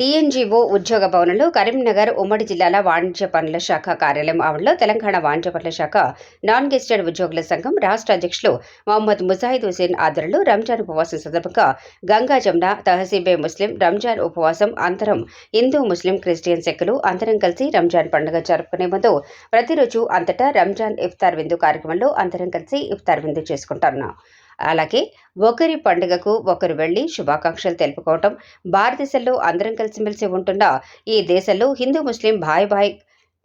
TNGO ఉద్యోగ భవనంలో కరీంనగర్ ఉమ్మడి జిల్లాల వాణిజ్య పనుల శాఖ కార్యాలయం ఆవరణలో తెలంగాణ వాణిజ్య పనుల శాఖ నాన్ గెస్టెడ్ ఉద్యోగుల సంఘం రాష్ట్ర అధ్యక్షులు మహమ్మద్ ముజాహిద్ హుసేన్ ఆధ్వర్యంలో రంజాన్ ఉపవాసం సందర్భంగా గంగా జమున తహసీబే ముస్లిం రంజాన్ ఉపవాసం అంతరం హిందూ ముస్లిం క్రిస్టియన్ సెక్కులు అందరం కలిసి రంజాన్ పండుగ జరుపుకునే ముందు ప్రతిరోజు అంతటా రంజాన్ ఇఫ్తార్ విందు కార్యక్రమంలో అందరం కలిసి ఇఫ్తార్ విందు చేసుకుంటున్నాం అలాగే ఒకరి పండుగకు ఒకరు వెళ్ళి శుభాకాంక్షలు తెలుపుకోవటం భారతదేశంలో అందరం కలిసిమెలిసి ఉంటున్న ఈ దేశంలో హిందూ ముస్లిం భాయ్ భాయ్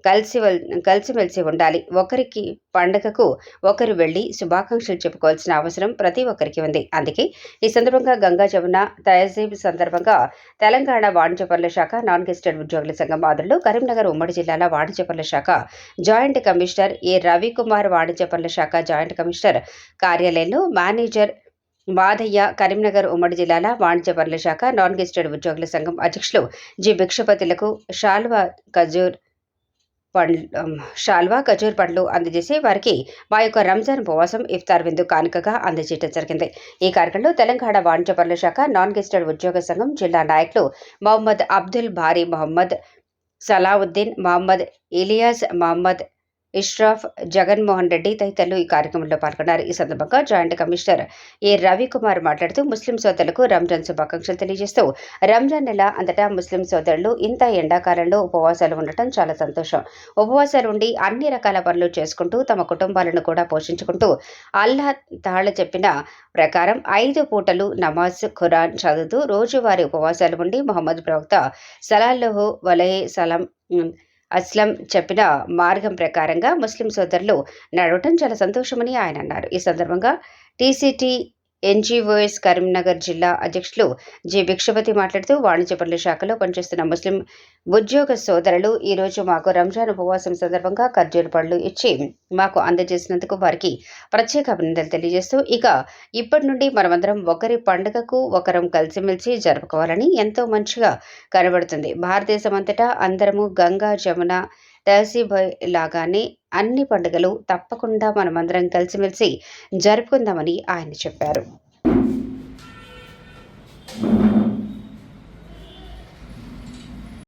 కలిసి వెల్- కలిసిమెలిసి ఉండాలి. ఒకరికి పండుగకు ఒకరు వెళ్ళి శుభాకాంక్షలు చెప్పుకోవాల్సిన అవసరం ప్రతి ఒక్కరికి ఉంది. అందుకే ఈ సందర్భంగా గంగా జమున తహజీబ్ సందర్భంగా తెలంగాణ వాణిజ్య పనుల శాఖ నాన్ గెస్టెడ్ ఉద్యోగుల సంఘం ఆధ్వర్యంలో కరీంనగర్ ఉమ్మడి జిల్లాల వాణిజ్య పనుల శాఖ జాయింట్ కమిషనర్ ఏ. రవికుమార్ వాణిజ్య పనుల శాఖ జాయింట్ కమిషనర్ కార్యాలయంలో మేనేజర్ మాధయ్య కరీంనగర్ ఉమ్మడి జిల్లాల వాణిజ్య పనుల శాఖ నాన్ గెజిటెడ్ ఉద్యోగుల సంఘం అధ్యక్షులు జి. భిక్షపతులకు షాల్వా ఖజూర్ పండ్లు షాల్వా ఖజూర్ పండ్లు అందజేసి వారికి మా యొక్క రంజాన్ ఉపవాసం ఇఫ్తార్ విందు కానుకగా అందజేయడం జరిగింది. ఈ కార్యక్రమంలో తెలంగాణ వాణిజ్య పనుల శాఖ నాన్ గెస్టెడ్ ఉద్యోగ సంఘం జిల్లా నాయకులు మొహమ్మద్ అబ్దుల్ భారీ మొహమ్మద్ సలావుద్దీన్ మహమ్మద్ ఇలియాస్ మహమ్మద్ ఇష్రాఫ్ జగన్మోహన్ రెడ్డి తదితరులు ఈ కార్యక్రమంలో పాల్గొన్నారు. ఈ సందర్భంగా జాయింట్ కమిషనర్ ఏ రవికుమార్ మాట్లాడుతూ ముస్లిం సోదరులకు రంజాన్ శుభాకాంక్షలు తెలియజేస్తూ రంజాన్ నెల అంతటా ముస్లిం సోదరులు ఇంత ఎండాకాలంలో ఉపవాసాలు ఉండటం చాలా సంతోషం. ఉపవాసాలు ఉండి అన్ని రకాల పనులు చేసుకుంటూ తమ కుటుంబాలను కూడా పోషించుకుంటూ అల్లా తాళ చెప్పిన ప్రకారం ఐదు పూటలు నమాజ్ ఖురాన్ చదువుతూ రోజువారీ ఉపవాసాలు ఉండి మహమ్మద్ ప్రవక్త సలాల్లోహు వలహే సలాం అస్లం చెప్పిన మార్గం ప్రకారంగా ముస్లిం సోదరులు నడవటం చాలా సంతోషమని ఆయన అన్నారు. ఈ సందర్భంగా టీసీటీ ఎన్జీఓఎస్ కరీంనగర్ జిల్లా అధ్యక్షులు జి భిక్షపతి మాట్లాడుతూ వాణిజ్య పనుల శాఖలో పనిచేస్తున్న ముస్లిం ఉద్యోగ సోదరులు ఈరోజు మాకు రంజాన్ ఉపవాసం సందర్భంగా ఖర్జూర పళ్ళు ఇచ్చి మాకు అందజేసినందుకు వారికి ప్రత్యేక అభినందనలు తెలియజేస్తూ ఇక ఇప్పటి నుండి మనమందరం ఒకరి పండుగకు ఒకరం కలిసిమెలిసి జరుపుకోవాలని ఎంతో మంచిగా కనబడుతుంది. భారతదేశం అంతటా అందరము గంగా జమున తహసీబాయ్ లాగానే అన్ని పండుగలు తప్పకుండా మనమందరం కలిసిమెలిసి జరుపుకుందామని ఆయన చెప్పారు.